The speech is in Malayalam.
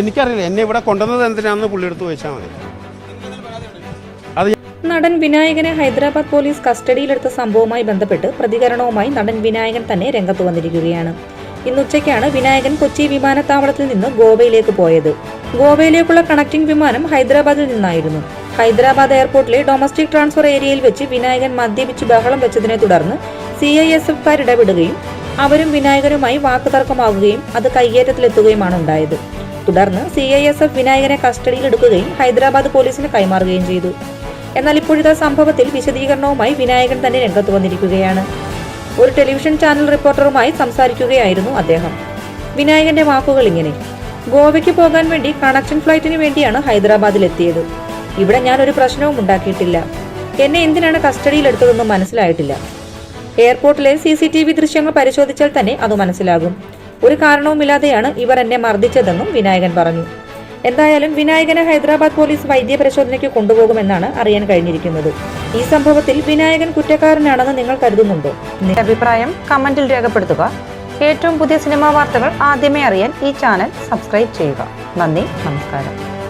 എനിക്കറിയില്ല. എന്നെ ഇവിടെ കൊണ്ടുവന്നത് എന്തിനാണെന്ന് പുള്ളി എടുത്തു ചോദിച്ചാൽ മതി. നടൻ വിനായകനെ ഹൈദരാബാദ് പോലീസ് കസ്റ്റഡിയിലെടുത്ത സംഭവവുമായി ബന്ധപ്പെട്ട് പ്രതികരണവുമായി നടൻ വിനായകൻ തന്നെ രംഗത്ത് വന്നിരിക്കുകയാണ്. ഇന്ന് ഉച്ചയ്ക്കാണ് വിനായകൻ കൊച്ചി വിമാനത്താവളത്തിൽ നിന്ന് ഗോവയിലേക്ക് പോയത്. ഗോവയിലേക്കുള്ള കണക്ടിംഗ് വിമാനം ഹൈദരാബാദിൽ നിന്നായിരുന്നു. ഹൈദരാബാദ് എയർപോർട്ടിലെ ഡൊമസ്റ്റിക് ട്രാൻസ്ഫർ ഏരിയയിൽ വെച്ച് വിനായകൻ മദ്യപിച്ച് ബഹളം വെച്ചതിനെ തുടർന്ന് സി ഐ എസ് എഫുകാർ ഇടപെടുകയും അവരും വിനായകനുമായി വാക്കുതർക്കമാവുകയും അത് കയ്യേറ്റത്തിലെത്തുകയുമാണ് ഉണ്ടായത്. തുടർന്ന് സി ഐ എസ് എഫ് വിനായകനെ കസ്റ്റഡിയിലെടുക്കുകയും ഹൈദരാബാദ് പോലീസിന് കൈമാറുകയും ചെയ്തു. എന്നാൽ ഇപ്പോഴത്തെ സംഭവത്തിൽ വിശദീകരണവുമായി വിനായകൻ തന്നെ രംഗത്ത് വന്നിരിക്കുകയാണ്. ഒരു ടെലിവിഷൻ ചാനൽ റിപ്പോർട്ടറുമായി സംസാരിക്കുകയായിരുന്നു അദ്ദേഹം. വിനായകന്റെ വാക്കുകൾ ഇങ്ങനെ ഗോവയ്ക്ക് പോകാൻ വേണ്ടി കണക്ഷൻ ഫ്ലൈറ്റിന് വേണ്ടിയാണ് ഹൈദരാബാദിൽ എത്തിയത് ഇവിടെ ഞാൻ ഒരു പ്രശ്നവും ഉണ്ടാക്കിയിട്ടില്ല. എന്നെ എന്തിനാണ് കസ്റ്റഡിയിലെടുത്തതെന്ന് മനസ്സിലായിട്ടില്ല. എയർപോർട്ടിലെ സി സി ടി വി ദൃശ്യങ്ങൾ പരിശോധിച്ചാൽ തന്നെ അത് മനസ്സിലാകും. ഒരു കാരണവുമില്ലാതെയാണ് ഇവർ എന്നെ മർദ്ദിച്ചതെന്നും വിനായകൻ പറഞ്ഞു. എന്തായാലും വിനായകനെ ഹൈദരാബാദ് പോലീസ് വൈദ്യ പരിശോധനയ്ക്ക് കൊണ്ടുപോകുമെന്നാണ് അറിയാൻ കഴിഞ്ഞിരിക്കുന്നത്. ഈ സംഭവത്തിൽ വിനായകൻ കുറ്റക്കാരനാണെന്ന് നിങ്ങൾ കരുതുന്നുണ്ടോ? അഭിപ്രായം കമന്റിൽ രേഖപ്പെടുത്തുക. ഏറ്റവും പുതിയ സിനിമാ വാർത്തകൾ ആദ്യമേ അറിയാൻ ഈ ചാനൽ സബ്സ്ക്രൈബ് ചെയ്യുക. നന്ദി നമസ്കാരം.